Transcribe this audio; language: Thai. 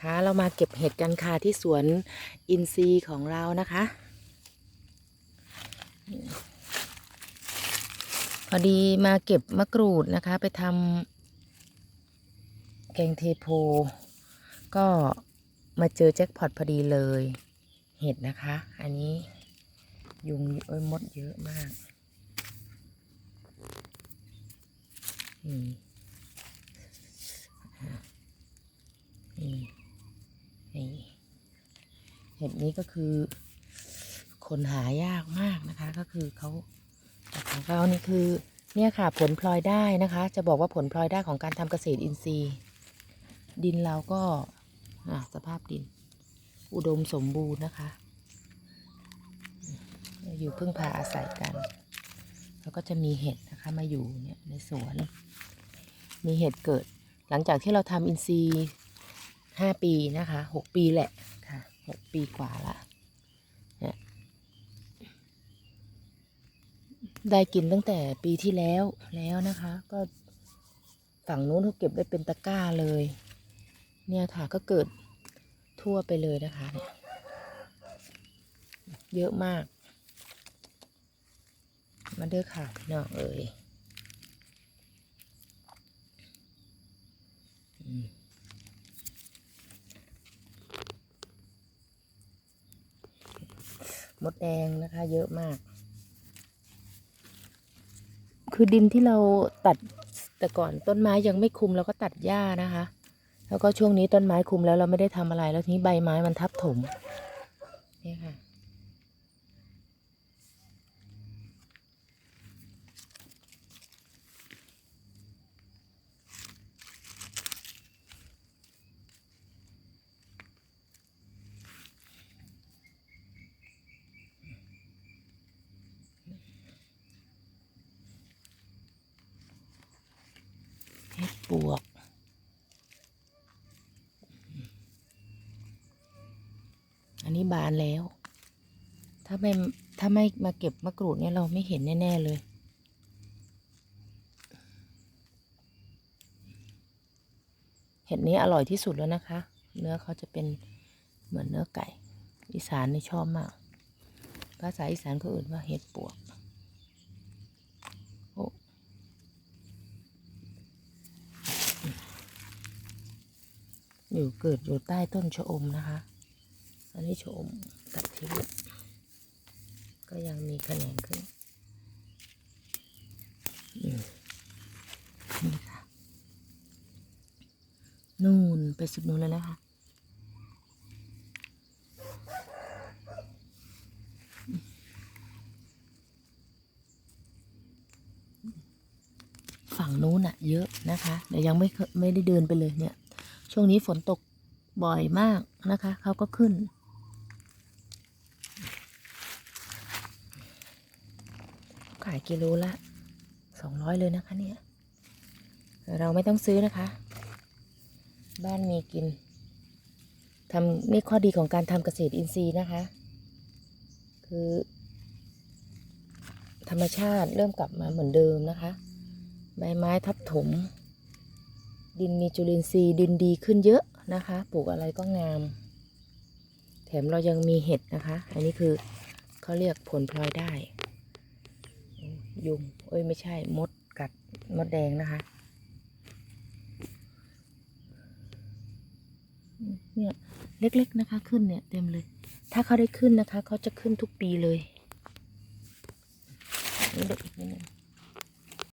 ค่ะเรามาเก็บเห็ดกันค่ะที่สวนอินทรีย์ของเรานะคะ พอดีมาเก็บมะกรูดนะคะ ไปทำแกงเทโพ ก็มาเจอแจ็คพอตพอดีเลย เห็ดนะคะ อันนี้ยุงเอ้ยมดเยอะมากนี่นี่ เห็ดนี้ก็คือ คนหายากมากนะคะ ก็คือเขาของเรานี่คือเนี่ยค่ะผลพลอยได้นะคะ จะบอกว่าผลพลอยได้ของการทำเกษตรอินทรีย์ ดินเราก็อะสภาพดิน อุดมสมบูรณ์นะคะ อยู่พึ่งพาอาศัยกัน แล้วก็จะมีเห็ดนะคะมาอยู่เนี่ยในสวน มีเห็ดเกิด หลังจากที่เราทำอินทรีย์ห้าปีนะคะหกปีแหละค่ะ ปีกว่าละได้กินตั้งแต่ปีที่แล้วแล้วนะคะ ก็ฝั่งนู้นเขาเก็บได้เป็นตะกร้าเลย เนี่ยค่ะก็เกิดทั่วไปเลยนะคะเนี่ยเยอะมาก มาเด้อค่ะน้องเอ๋ย มดแดงนะคะ เยอะมาก คือดินที่เราตัดแต่ก่อนต้นไม้ยังไม่คุมเราก็ตัดหญ้านะคะ แล้วก็ช่วงนี้ต้นไม้คุมแล้วเราไม่ได้ทำอะไรแล้วทีนี้ใบไม้มันทับถม ปวก อันนี้บานแล้ว ถ้าไม่ถ้าไม่มาเก็บมะกรูดเนี่ยเราไม่เห็นแน่ ๆ เลยเห็ดนี้อร่อยที่สุดแล้วนะคะ เนื้อเขาจะเป็นเหมือนเนื้อไก่ อีสานนี่ชอบมาก ภาษาอีสานเขาอื่นว่าเห็ดปวก อยู่เกิดอยู่ใต้ต้นชะอมนะคะ อันนี้ชะอมตัดทิ้งก็ยังมีแขนงขึ้นนี่ค่ะนู่นไปสุดนู่นแล้วนะคะฝั่งนู้นอะเยอะนะคะแต่ยังไม่ไม่ได้เดินไปเลยเนี่ย ช่วงนี้ฝนตกบ่อยมากนะคะเขาก็ขึ้น ขายกิโลละสองร้อยเลยนะคะเนี่ย เราไม่ต้องซื้อนะคะ บ้านมีกินทำนี่ข้อดีของการทำเกษตรอินทรีย์นะคะ คือ ธรรมชาติเริ่มกลับมาเหมือนเดิมนะคะ ใบไม้ทับถม ดินมีจุลินทรีย์ดินดีขึ้นเยอะนะคะ ปลูกอะไรก็งาม แถมเรายังมีเห็ดนะคะ อันนี้คือเขาเรียกผลพลอยได้ ยุง เอ้ยไม่ใช่มดกัดมดแดงนะคะ เนี่ยเล็กๆนะคะขึ้นเนี่ยเต็มเลย ถ้าเขาได้ขึ้นนะคะเขาจะขึ้นทุกปีเลยนี่เด็กอีกนิดนึง